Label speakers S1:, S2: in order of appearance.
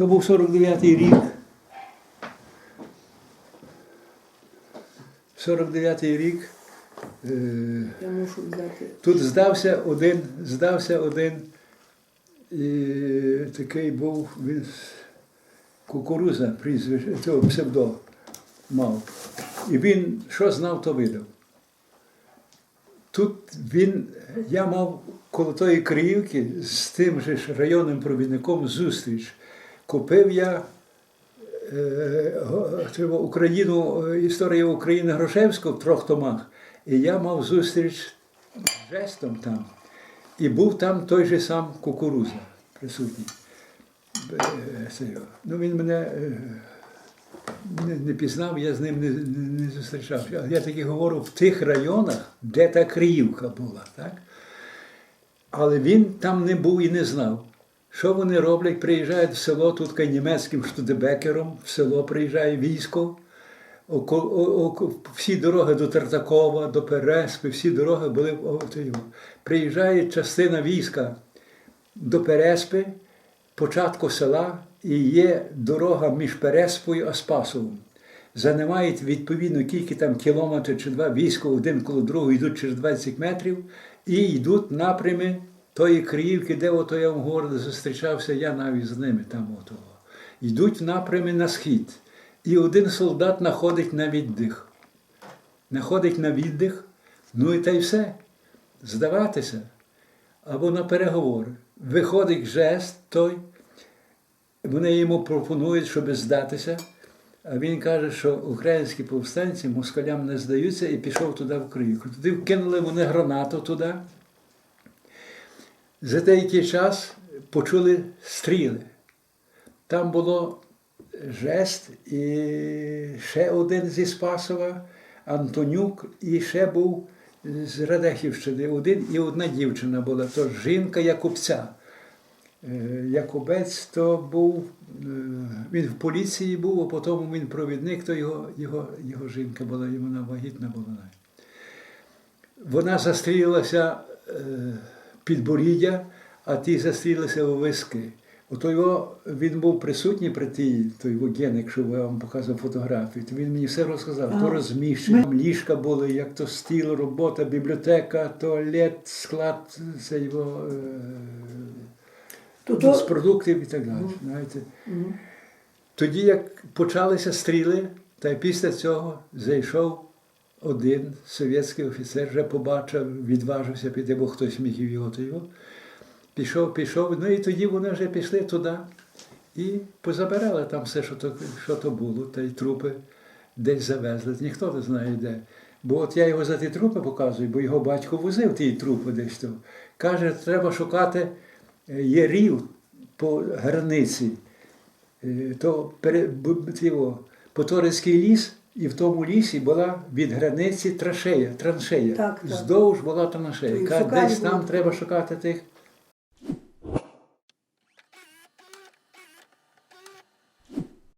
S1: То був 49-й рік. 49-й рік. Е,
S2: Я мушу взяти.
S1: Тут здався один, здався один і такий був він кукуруза, прізвище, цього псевдо мав. І він що знав, то видав. Тут він, я мав коло тої Криївки з тим же ж районним провідником зустріч. Купив я е, Україну, е, історія України Грошевського в трьох томах. І я мав зустріч з жестом там. І був там той же сам кукуруза присутній. Е. Ну, він мене не, пізнав, я з ним не, не, не зустрічався. Я таки говорю в тих районах, де та Криївка була. Так? Але він там не був і не знав. Що вони роблять? Приїжджають в село тут німецьким штудебекером, в село приїжджає військо. Всі дороги до Тартакова, до Переспи, всі дороги були. Приїжджає частина війська до Переспи, початку села, і є дорога між Переспою і Спасовим. Займають відповідно кілька там кілометрів чи два військо один коло другого йдуть через 20 метрів і йдуть напрями тої Криївки, де ото я в городі зустрічався, я навіть з ними там отого. Йдуть напрями на схід. І один солдат знаходить на віддих. Находить на віддих, ну і та й все. Здаватися. Або на переговори. Виходить жест той, вони йому пропонують, щоб здатися. А він каже, що українські повстанці москалям не здаються і пішов туди в Криївку. Туди вкинули вони гранату туди. За деякий час почули стріли. Там було жест і ще один зі Спасова, Антонюк, і ще був з Радехівщини. Один і одна дівчина була, то жінка Якубця. Е, Якубець то був, е, він в поліції був, а потім він провідник, то його, його, його жінка була, і вона вагітна була. Вона застрілилася е, під Боріддя, а ті застрілилися у виски. Ото його, він був присутній при тій, той його геник, що я вам показував фотографії, то він мені все розказав, то розміщення, там ліжка були, як то стіл, робота, бібліотека, туалет, склад, це його е, з продуктів і так далі. Знаєте.
S2: Мгм.
S1: Тоді, як почалися стріли, та після цього зайшов один совєтський офіцер, вже побачив, відважився піти, бо хтось міг його. Пішов, пішов, ну і тоді вони вже пішли туди і позабирали там все, що то, що то було, та й трупи десь завезли. Ніхто не знає де. Бо от я його за ті трупи показую, бо його батько возив ті трупи десь там. Каже, треба шукати е, є рів по границі. Е, то Поторицький ліс, і в тому лісі була від границі траншея. траншея.
S2: Так, так.
S1: Здовж була траншея. Десь там треба шукати тих